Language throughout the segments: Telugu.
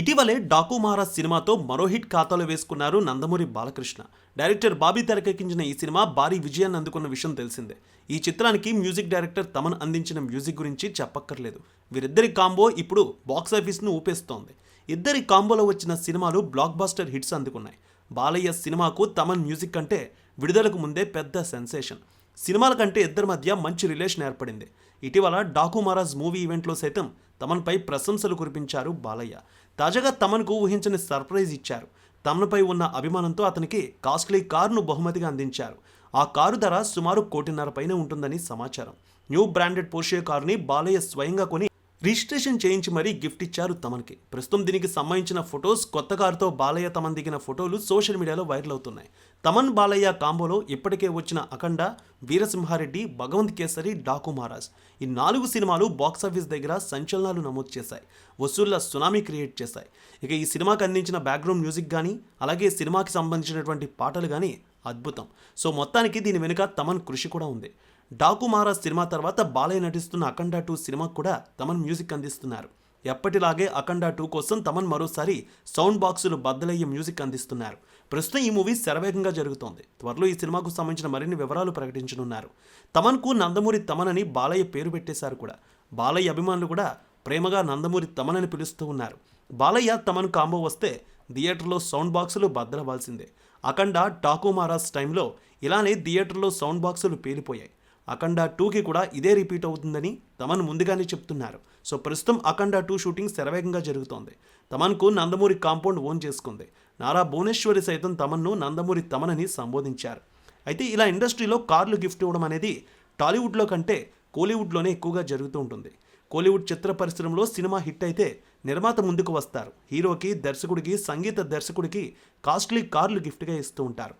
ఇటీవలే డాకు మహారాజ్ సినిమాతో మరో హిట్ ఖాతాలో వేసుకున్నారు నందమూరి బాలకృష్ణ. డైరెక్టర్ బాబీ తెరకెక్కించిన ఈ సినిమా భారీ విజయాన్ని అందుకున్న విషయం తెలిసిందే. ఈ చిత్రానికి మ్యూజిక్ డైరెక్టర్ తమన్ అందించిన మ్యూజిక్ గురించి చెప్పక్కర్లేదు. వీరిద్దరి కాంబో ఇప్పుడు బాక్సాఫీస్ను ఊపేస్తోంది. ఇద్దరి కాంబోలో వచ్చిన సినిమాలు బ్లాక్ బాస్టర్ హిట్స్ అందుకున్నాయి. బాలయ్య సినిమాకు తమన్ మ్యూజిక్ అంటే విడుదలకు ముందే పెద్ద సెన్సేషన్. సినిమాల కంటే ఇద్దరి మధ్య మంచి రిలేషన్ ఏర్పడింది. ఇటీవల డాకు మహారాజ్ మూవీ ఈవెంట్లో సైతం తమన్పై ప్రశంసలు కురిపించారు బాలయ్య. తాజాగా తమన్కు ఊహించని సర్ప్రైజ్ ఇచ్చారు. తమన్పై ఉన్న అభిమానంతో అతనికి కాస్ట్లీ కారును బహుమతిగా అందించారు. ఆ కారు ధర సుమారు కోటిన్నర పైన ఉంటుందని సమాచారం. న్యూ బ్రాండెడ్ పోర్షే కారుని బాలయ్య స్వయంగా కొని రిజిస్ట్రేషన్ చేయించి మరీ గిఫ్ట్ ఇచ్చారు తమన్కి. ప్రస్తుతం దీనికి సంబంధించిన ఫొటోస్ కొత్త కారుతో బాలయ్య తమన్ దిగిన ఫోటోలు సోషల్ మీడియాలో వైరల్ అవుతున్నాయి. తమన్ బాలయ్య కాంబోలో ఇప్పటికే వచ్చిన అఖండ వీరసింహారెడ్డి భగవంత్ కేసరి డాకు మహారాజ్. ఈ నాలుగు సినిమాలు బాక్సాఫీస్ దగ్గర సంచలనాలు నమోదు చేశాయి. వసూళ్ళ సునామీ క్రియేట్ చేశాయి. ఇక ఈ సినిమాకి అందించిన బ్యాక్గ్రౌండ్ మ్యూజిక్ కానీ అలాగే సినిమాకి సంబంధించినటువంటి పాటలు కానీ అద్భుతం. సో మొత్తానికి దీని వెనుక తమన్ కృషి కూడా ఉంది. డాకుమారా మహారాజ్ సినిమా తర్వాత బాలయ్య నటిస్తున్న అఖండ టూ సినిమాకు కూడా తమన్ మ్యూజిక్ అందిస్తున్నారు. ఎప్పటిలాగే అఖండ టూ కోసం తమన్ మరోసారి సౌండ్ బాక్సులు బద్దలయ్యే మ్యూజిక్ అందిస్తున్నారు. ప్రస్తుతం ఈ మూవీ శరవేగంగా జరుగుతోంది. త్వరలో ఈ సినిమాకు సంబంధించిన మరిన్ని వివరాలు ప్రకటించనున్నారు. తమన్కు నందమూరి తమన్ అని బాలయ్య పేరు పెట్టేశారు కూడా. బాలయ్య అభిమానులు కూడా ప్రేమగా నందమూరి తమన్ అని పిలుస్తూ ఉన్నారు. బాలయ్య తమన్ కాంబో వస్తే థియేటర్లో సౌండ్ బాక్సులు బద్దలవాల్సిందే అఖండ టాకు మహారాజ్ టైంలో ఇలానే థియేటర్లో సౌండ్ బాక్సులు పేలిపోయాయి. అఖండ టూకి కూడా ఇదే రిపీట్ అవుతుందని తమన్ ముందుగానే చెప్తున్నారు. సో ప్రస్తుతం అఖండ టూ షూటింగ్ శరవేగంగా జరుగుతోంది. తమన్కు నందమూరి కాంపౌండ్ ఓన్ చేసుకుంది. నారా భువనేశ్వరి సైతం తమన్ను నందమూరి తమనని సంబోధించారు. అయితే ఇలా ఇండస్ట్రీలో కార్లు గిఫ్ట్ ఇవ్వడం అనేది టాలీవుడ్లో కంటే కోలీవుడ్లోనే ఎక్కువగా జరుగుతూ ఉంటుంది. కోలీవుడ్ చిత్ర పరిశ్రమలో సినిమా హిట్ అయితే నిర్మాత ముందుకు వస్తారు. హీరోకి దర్శకుడికి సంగీత దర్శకుడికి కాస్ట్లీ కార్లు గిఫ్ట్గా ఇస్తూ ఉంటారు.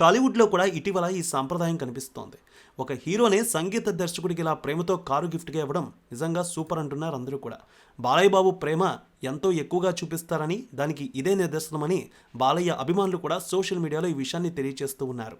టాలీవుడ్లో కూడా ఇటీవల ఈ సాంప్రదాయం కనిపిస్తోంది. ఒక హీరోనే సంగీత దర్శకుడికి ఇలా ప్రేమతో కారు గిఫ్ట్గా ఇవ్వడం నిజంగా సూపర్ అంటున్నారు అందరూ కూడా. బాలయ్య బాబు ప్రేమ ఎంతో ఎక్కువగా చూపిస్తారని దానికి ఇదే నిదర్శనమని బాలయ్య అభిమానులు కూడా సోషల్ మీడియాలో ఈ విషయాన్ని తెలియజేస్తూ ఉన్నారు.